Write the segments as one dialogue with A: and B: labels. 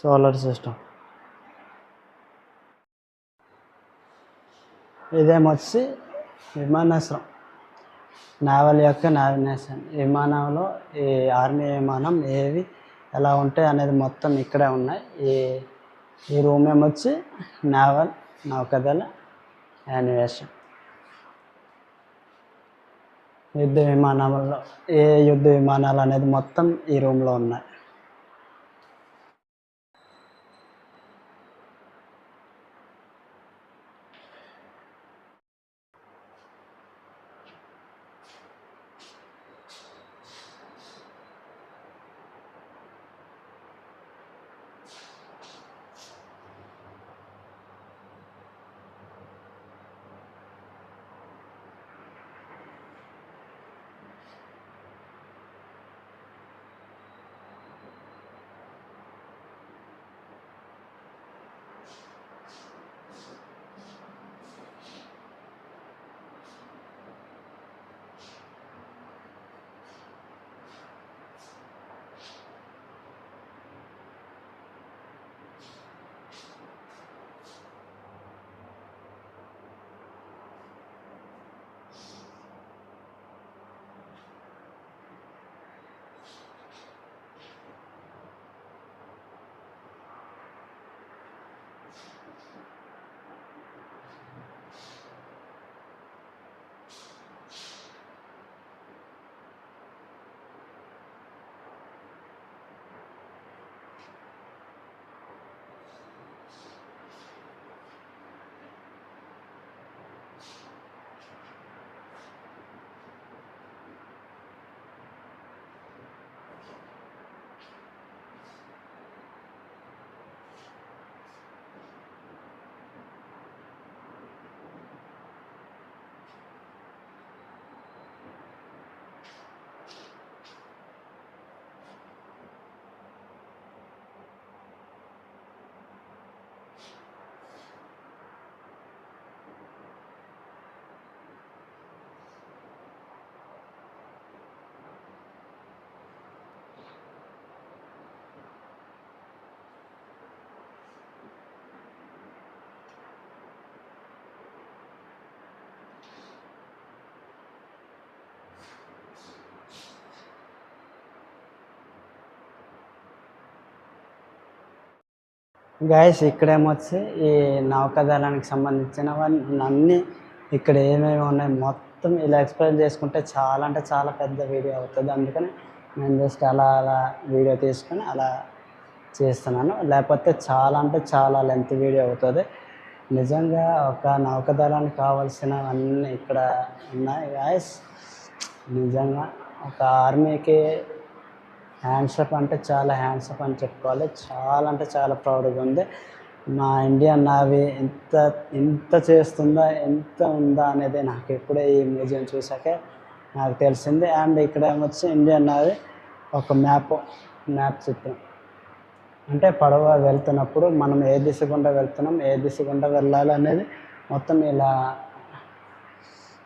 A: Solar system. ఇదేమొచ్చి విమానాశ్రయం. Naval యొక్క నావినేషన్. విమానంలో ఈ ఆర్మీ విమానం ఏవి ఎలా ఉంటాయి అనేది మొత్తం ఇక్కడే ఉన్నాయి. ఈ ఈ రూమ్ ఏమొచ్చి నావల్ నౌకదళ యానివేషన్ యుద్ధ విమానాలలో ఏ యుద్ధ విమానాలు అనేది మొత్తం ఈ రూమ్లో ఉన్నాయి. గాయస్ ఇక్కడేమొచ్చి ఈ నౌకాదళానికి సంబంధించినవన్నీ అన్నీ ఇక్కడ ఏమేమి ఉన్నాయి మొత్తం ఇలా ఎక్స్ప్లెయిన్ చేసుకుంటే చాలా అంటే చాలా పెద్ద వీడియో అవుతుంది. అందుకని నేను జస్ట్ అలా అలా వీడియో తీసుకొని అలా చేస్తున్నాను. లేకపోతే చాలా అంటే చాలా లెంత్ వీడియో అవుతుంది. నిజంగా ఒక నౌకాదళానికి కావాల్సినవన్నీ ఇక్కడ ఉన్నాయి. గాయస్ నిజంగా ఒక ఆర్మీకి హ్యాండ్సప్ అంటే చాలా హ్యాండ్సప్ అని చెప్పుకోవాలి. చాలా అంటే చాలా ప్రౌడ్గా ఉంది. మా ఇండియన్ నావీ ఎంత ఎంత చేస్తుందా ఎంత ఉందా అనేది నాకు ఇప్పుడే ఈ మ్యూజియం చూసాకే నాకు తెలిసింది. అండ్ ఇక్కడ ఏమొచ్చి ఇండియన్ నావీ ఒక మ్యాప్ మ్యాప్ చిత్రం. అంటే పడవ వెళ్తున్నప్పుడు మనం ఏ దిశ గుండా వెళ్తున్నాం ఏ దిశ గుండా వెళ్ళాలి అనేది మొత్తం ఇలా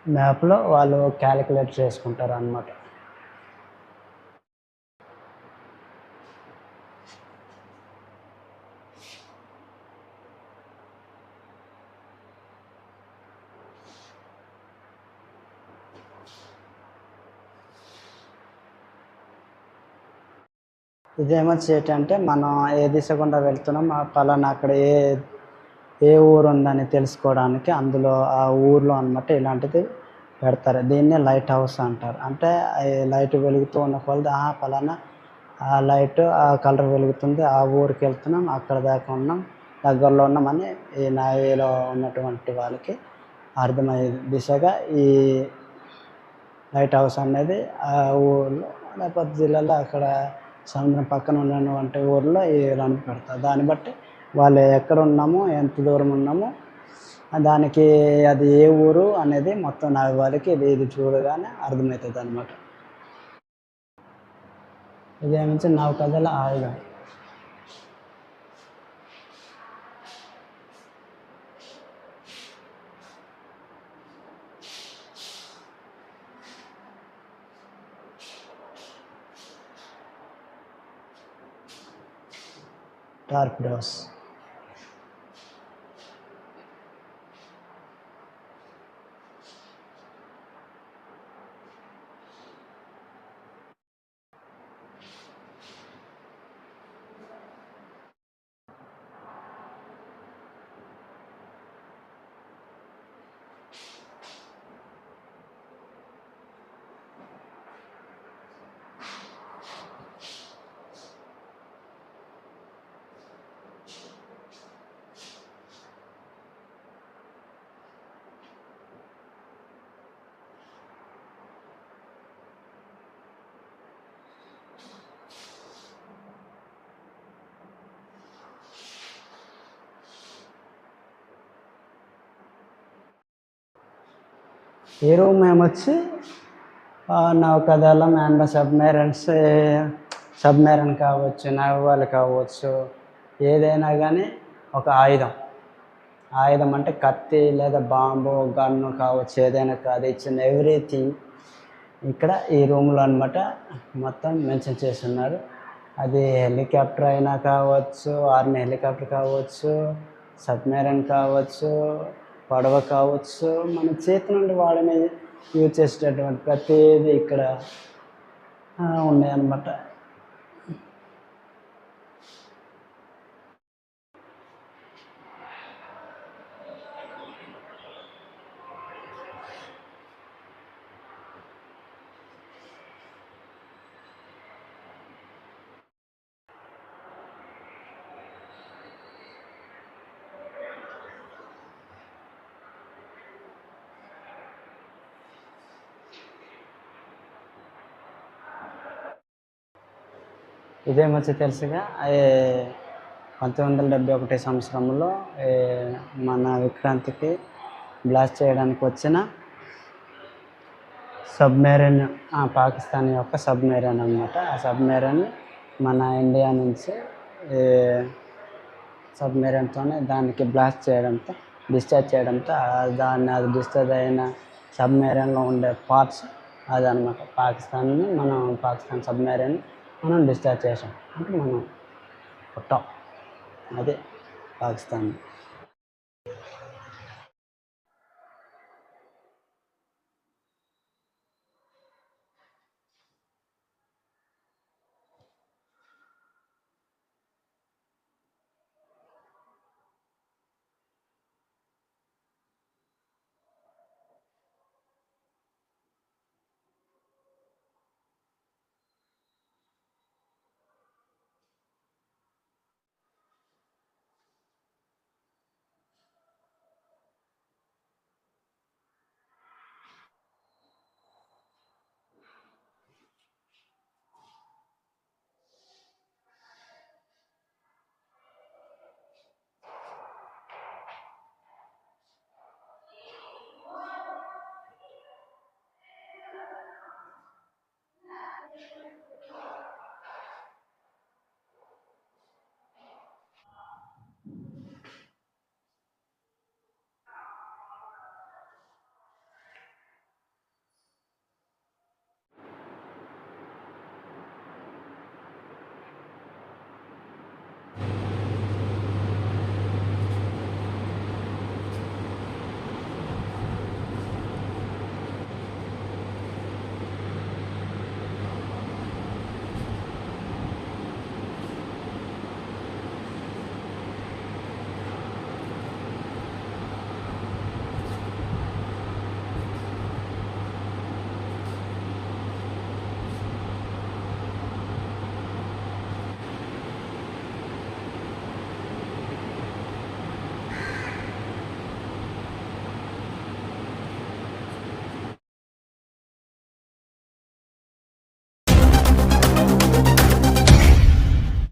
A: మ్యాప్లో వాళ్ళు క్యాలిక్యులేట్ చేసుకుంటారు అన్నమాట ఇదేమో చేయటంటే మనం ఏ దిశ గుండా వెళ్తున్నాం ఆ పలానా అక్కడ ఏ ఏ ఊరు ఉందని తెలుసుకోవడానికి అందులో ఆ ఊర్లో అనమాట ఇలాంటిది పెడతారు. దీన్నే లైట్ హౌస్ అంటారు. అంటే లైట్ వెలుగుతూ ఉన్న కొలది ఆ పలానా ఆ లైట్ ఆ కలర్ వెలుగుతుంది ఆ ఊరికి వెళ్తున్నాం అక్కడ దాకా ఉన్నాం దగ్గరలో ఉన్నామని ఈ నావీలో ఉన్నటువంటి వాళ్ళకి అర్థమయ్యే దిశగా ఈ లైట్ హౌస్ అనేది ఆ ఊర్లో లేకపోతే జిల్లాలో అక్కడ సముద్రం పక్కన ఉన్నటువంటి ఊర్లో ఈ రంపు పెడతారు దాన్ని బట్టి వాళ్ళు ఎక్కడ ఉన్నామో ఎంత దూరం ఉన్నామో దానికి అది ఏ ఊరు అనేది మొత్తం నా వాళ్ళకి ఇది ఇది చూడగానే అర్థమవుతుంది అనమాట ఇదేమించి కథల ఆయుధం. torpedoes ఈ రూమ్ వచ్చి నా నౌకదళం అండ్ సబ్మెరన్స్ సబ్మెరన్ కావచ్చు నౌకలు కావచ్చు ఏదైనా కానీ ఒక ఆయుధం. ఆయుధం అంటే కత్తి లేదా బాంబు గన్ను కావచ్చు ఏదైనా కాదు ఇచ్చిన ఎవ్రీథింగ్. ఇక్కడ ఈ రూమ్లో అనమాట మొత్తం మెన్షన్ చేస్తున్నారు. అది హెలికాప్టర్ అయినా కావచ్చు ఆర్మీ హెలికాప్టర్ కావచ్చు సబ్మెరైన్ కావచ్చు పడవ కావచ్చు మన చేతి నుండి వాడని యూజ్ చేసేటటువంటి ప్రతిదీ ఇక్కడ ఉన్నాయన్నమాట. ఇదేమొచ్చి తెలుసుగా. పంతొమ్మిది వందల డెబ్బై ఒకటి సంవత్సరంలో మన విక్రాంతికి బ్లాస్ట్ చేయడానికి వచ్చిన సబ్మెరైన్ పాకిస్తాన్ యొక్క సబ్మెరైన్ అనమాట ఆ సబ్మెరైన్ మన ఇండియా నుంచి సబ్మెరైన్తోనే దానికి బ్లాస్ట్ చేయడంతో డిశ్చార్జ్ చేయడంతో దాన్ని అది డిశ్చార్జ్ అయిన సబ్మెరైన్లో ఉండే పార్ట్స్ అదనమాట పాకిస్తాన్ని మనం పాకిస్తాన్ సబ్మెరైన్ మనం డిశ్చార్జ్ చేసాం. అంటే మనం పుట్టాం. అదే పాకిస్తాన్